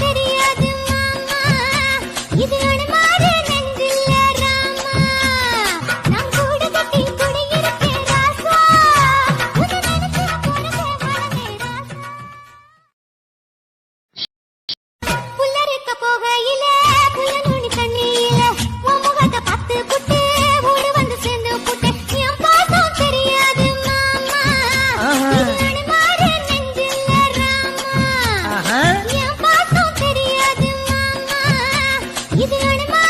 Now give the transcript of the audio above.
தெரியாது இது அனுமா?